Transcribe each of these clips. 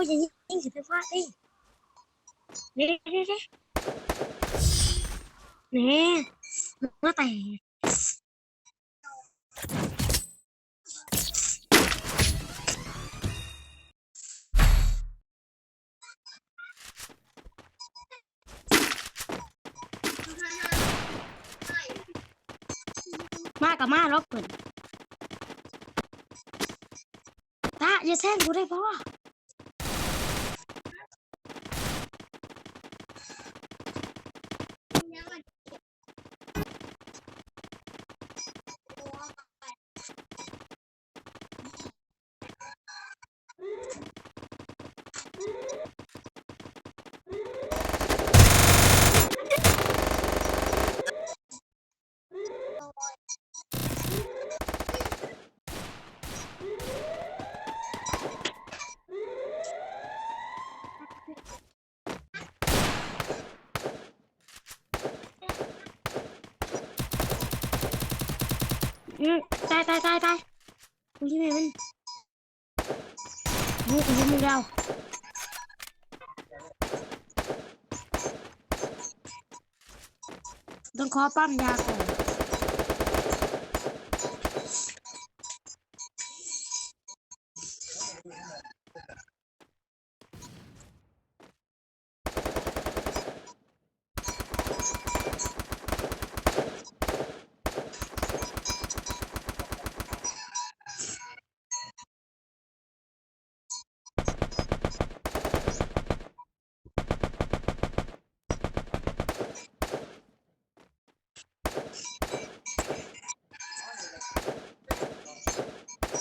อ้ยอย่ายิงสิไฟฟ้าดิเด้เด้เด้เน่เมื่อแต่มากับมาล็อกเปิดตาอย่าแซงกูได้เพราะ อืมตายตายตายตายกูยิงไงมันกูกูยิงมึงแล้วต้องขอปั้มยาก่อน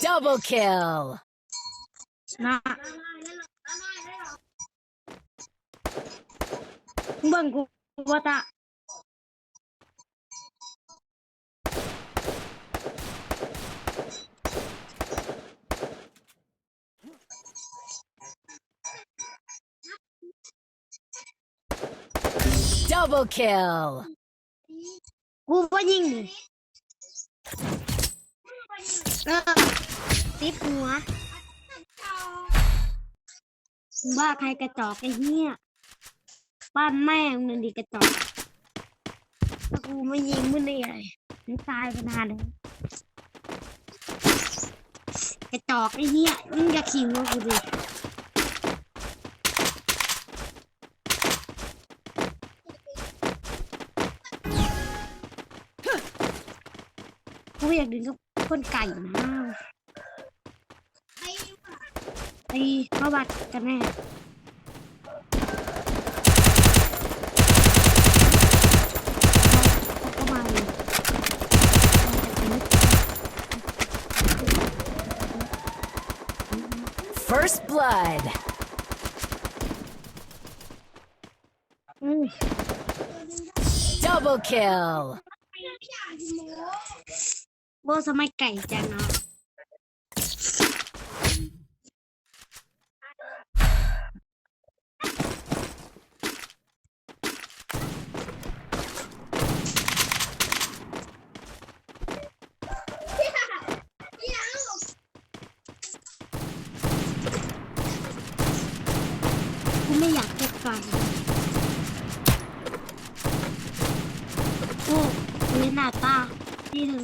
Double kill. นะมึงเบิ่งกูว่าตา Double kill. กูว่า ยิงนี่เออติดหัวว่าใครกระจอกไอ้เหี้ยบ้านแม่งนั่นดิกระจอกถ้ากูไม่ยิงมึงได้ไงมึงตายไปนานเลยกระจอกไอ้เหี้ยมึงอย่าขิงว่ากูดิกูอยากดึงกับ คนไก่นะไอ้เข้าบัตรกันแน่ก็มาเลย First blood. อืม Double kill. โบสมัยไก่จังเนาะกูไม่อยากจะไก่โอ้เล่นหน้าตาที่หนึ่ง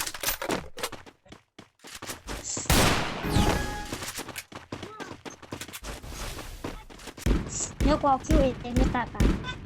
เยกูซื้อยังหน้าบันเองเจนกูกูร้านนี้กูมากเลยตาตา